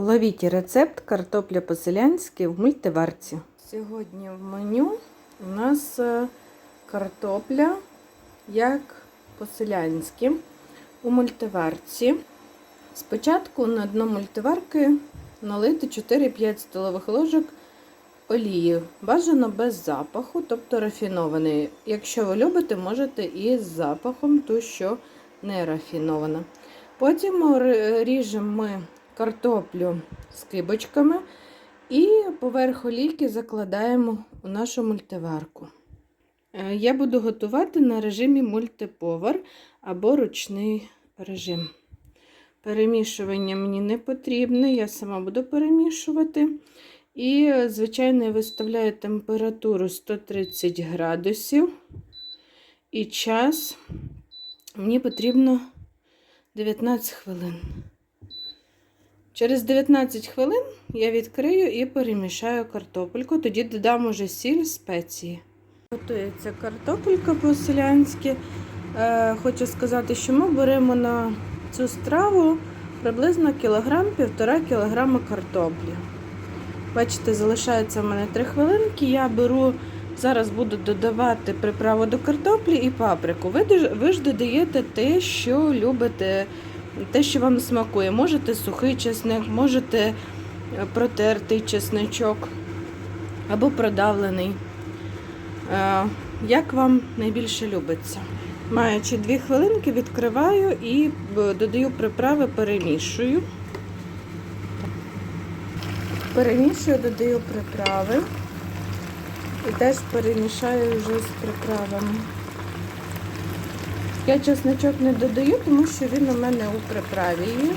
Ловіть рецепт картопля по-селянськи в мультиварці. Сьогодні в меню у нас е, картопля як по-селянськи у мультиварці. Спочатку на дно мультиварки налити 4-5 столових ложок олії. Бажано без запаху, тобто рафінований. Якщо ви любите, можете і з запахом, то що не рафінована. Потім ріжемо ми картоплю скибочками і поверх олійки закладаємо у нашу мультиварку. Е, Я буду готувати на режимі мультиповар або ручний режим. Перемішування мені не потрібне, я сама буду перемішувати. І, звичайно, я виставляю температуру 130 градусів. І час мені потрібно 19 хвилин. Через 19 хвилин я відкрию і перемішаю картопельку, тоді додам уже сіль, спеції. Готується картопелька по-селянськи. Е, хочу сказати, що ми беремо на цю страву приблизно кілограм півтора кілограма картоплі. Бачите, залишається в мене 3 хвилинки. Я беру, зараз буду додавати приправу до картоплі і паприку. Ви ж додаєте те, що любите, те, що вам смакує. Можете сухий чесник, можете е, протертий чесничок або продавлений. Е, Як вам найбільше любиться? Маючи 2 хвилинки, відкриваю і е, додаю приправи, перемішую. Перемішую, додаю приправи. І теж перемішаю вже з приправами. Я чесночок не додаю, тому що він у мене у приправі є.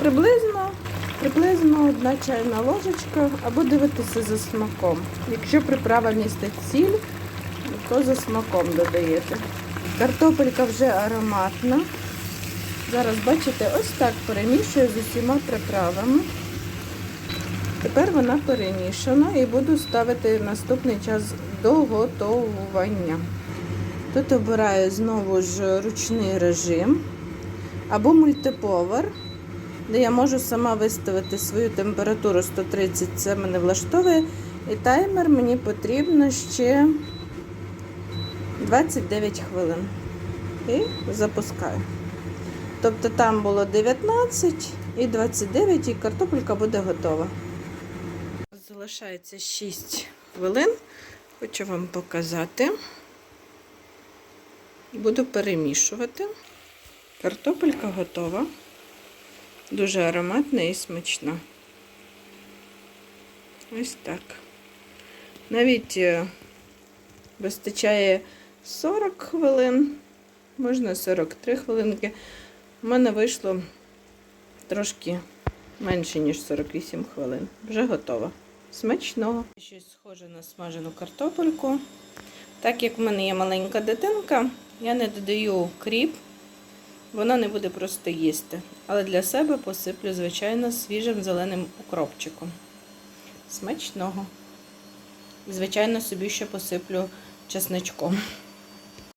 Приблизно, приблизно одна чайна ложечка, або дивитися за смаком. Якщо приправа містить сіль, то за смаком додаєте. Картопелька вже ароматна. Зараз, бачите, ось так перемішую з усіма приправами. Тепер вона перемішана і буду ставити наступний час до готовування. Тут обираю знову ж ручний режим або мультиповар, де я можу сама виставити свою температуру 130, це мене влаштовує. І таймер мені потрібно ще 29 хвилин. І запускаю. Тобто там було 19 і 29, і картопелька буде готова. Залишається 6 хвилин. Хочу вам показати. Буду перемішувати. Картопелька готова. Дуже ароматна і смачна. Ось так. Навіть е, вистачає 40 хвилин, можна 43 хвилинки. У мене вийшло трошки менше, ніж 48 хвилин. Вже готово. Смачного. Щось схоже на смажену картопельку. Так як в мене є маленька дитинка, я не додаю кріп, вона не буде просто їсти. Але для себе посиплю, звичайно, свіжим зеленим укропчиком. Смачного. І, звичайно, собі ще посиплю чесничком.